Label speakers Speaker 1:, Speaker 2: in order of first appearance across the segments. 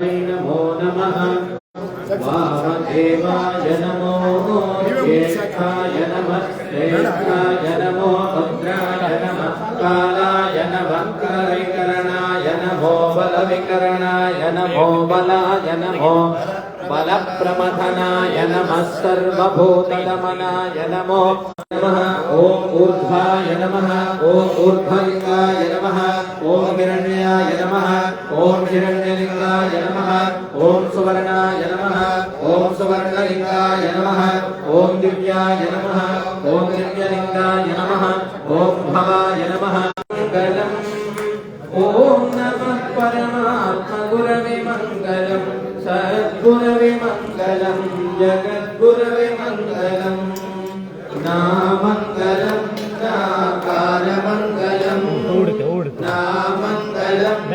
Speaker 1: नमो नमः वामदेवाय नमो ज्येष्ठाय नमः श्रेष्ठाय नमो भद्राय नमः कालाय नमः करविकरणाय नमो बलविकरणाय नमो बलाय नमो बलप्रमथनाय नमः सर्वभूतदमनाय नमो नमः ॐ ऊर्ध्वाय नमः ॐ ऊर्ध्वलिङ्गाय नमः ॐ हिरण्याय नमः ॐ हिरण्यलिङ्गाय नमः ॐ सुवर्णाय नमः ॐ सुवर्णलिङ्गाय नमः ॐ दिव्याय नमः ॐ दिव्यलिङ्गाय नमः ॐ भवाय नमः मङ्गलम् ॐ नमः परमात्मगुरवे मङ्गलम् सद्गुरवे मङ्गलम् जगद्गुरवे मङ्गलम् नामङ्गलम्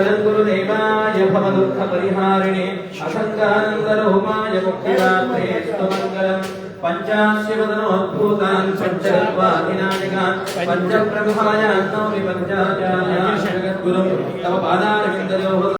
Speaker 1: జగద్గురుదేవాయ భవదుఃఖ పరిహారిణే అసంగానందరూపాయ ముఖ్యరాత్రే స్వమంగళం పంచాశివదనోద్భూతాన్ పంచగర్వాధినాయకాన్ పంచప్రభాయాన్నో విపంచాచార్య జగద్గురుం తమ పాదారవిందయో